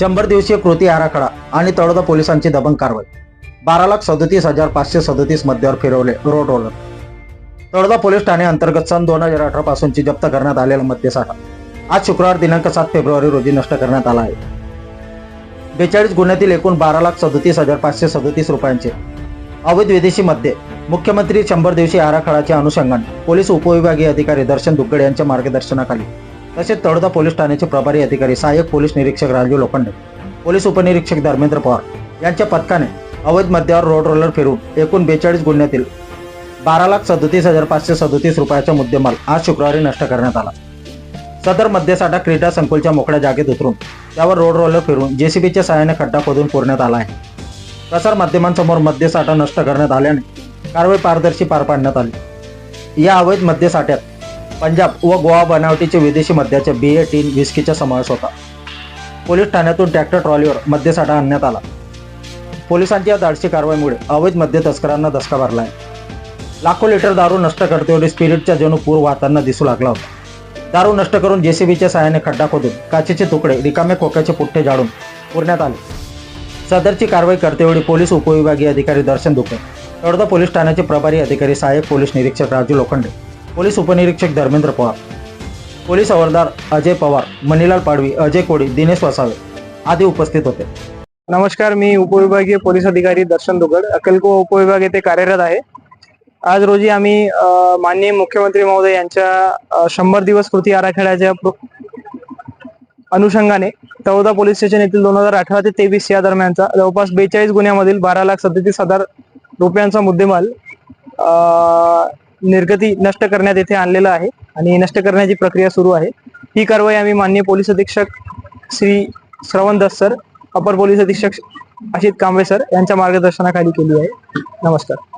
शंभर दिवसीय कृती आराखडा आणि तळोदा पोलिसांची दबंग कारवाई. बारा लाख सदतीस हजार पाचशे सदतीस मध्यावर फिरवले रोड रोलर. तळोदा पोलीस ठाणे अंतर्गत सन दोन हजार अठरा पासूनची जप्त करण्यात आलेला मद्यसाठा. आज शुक्रवार दिनांक सात फेब्रुवारी रोजी नष्ट करण्यात आला आहे. बेचाळीस गुन्ह्यातील एकूण बारा लाख सदतीस हजार पाचशे सदतीस रुपयांचे अवैध विदेशी मध्ये मुख्यमंत्री शंभर दिवशी आराखडाच्या अनुषंगाने पोलीस उपविभागीय अधिकारी दर्शन दुग्गड यांच्या मार्गदर्शनाखाली तसेच तळोदा पोलीस ठाण्याचे प्रभारी अधिकारी सहाय्यक पोलीस निरीक्षक राजू लोखंडे पोलीस उपनिरीक्षक धर्मेंद्र पवार यांच्या पथकाने अवैध मद्यावर रोड रोलर फिरून एकूण बेचाळीस गुन्ह्यातील बारा लाख सदतीस हजार पाचशे सदतीस रुपयाचा मुद्देमाल आज शुक्रवारी नष्ट करण्यात आला. सदर मद्यसाठा क्रीडा संकुलच्या मोकळ्या जागेत उतरून त्यावर रोड रोलर फिरून जेसीबीच्या सहाय्याने खड्डा खोदून पुरण्यात आला आहे. प्रसार माध्यमांसमोर मद्यसाठा नष्ट करण्यात आल्याने कारवाई पारदर्शी पार पाडण्यात आली. या अवैध मद्यसाठ्यात पंजाब व गोवा बनावटीचे विदेशी मद्याचे बिये टीन विस्कीचा समावेश होता. पोलीस ठाण्यातून ट्रॅक्टर ट्रॉलीवर मद्यसाठा आणण्यात आला. पोलिसांच्या या धाडशी कारवाईमुळे अवैध मद्य तस्करांना धसका भरला आहे लाखो लिटर दारू नष्ट करतेवेळी स्पिरिटचा जणू पूर वाहताना दिसू लागला होता. दारू नष्ट करून जेसीबीच्या सहाय्याने खड्डा खोदून काचेचे तुकडे रिकामे खोक्याचे पुठ्ठे जाळून पुरण्यात आले. सदरची कारवाई करतेवेळी पोलीस उपविभागीय अधिकारी दर्शन दुके तळोदा पोलीस ठाण्याचे प्रभारी अधिकारी सहाय्यक पोलीस निरीक्षक राजू लोखंडे. पोलीस उपनिरीक्षक धर्मेंद्र पवार पोलीस हवालदार अजय पवार मणिलाल पाडवी अजय कोडी दिनेश वसावे आदी उपस्थित होते. नमस्कार मी उपविभागीय पोलीस अधिकारी दर्शन दुगड अक्कलकोवा उपविभाग येथे कार्यरत आहे. आज रोजी आम्ही माननीय मुख्यमंत्री महोदय यांच्या शंभर दिवस कृती आराखड्याच्या अनुषंगाने तळोदा पोलीस स्टेशन येथील दोन हजार अठरा ते तेवीस या दरम्यानचा जवळपास बेचाळीस गुन्ह्यामधील बारा लाख सदतीस हजार रुपयांचा मुद्देमाल अ, निर्गती नष्ट करण्यात येथे आणलेला आहे आणि नष्ट करण्याची प्रक्रिया सुरू आहे. ही कारवाई आम्ही माननीय पोलीस अधीक्षक श्री श्रवण दस सर अपर पोलीस अधीक्षक अशित कांबळे सर यांच्या मार्गदर्शनाखाली केली आहे. नमस्कार.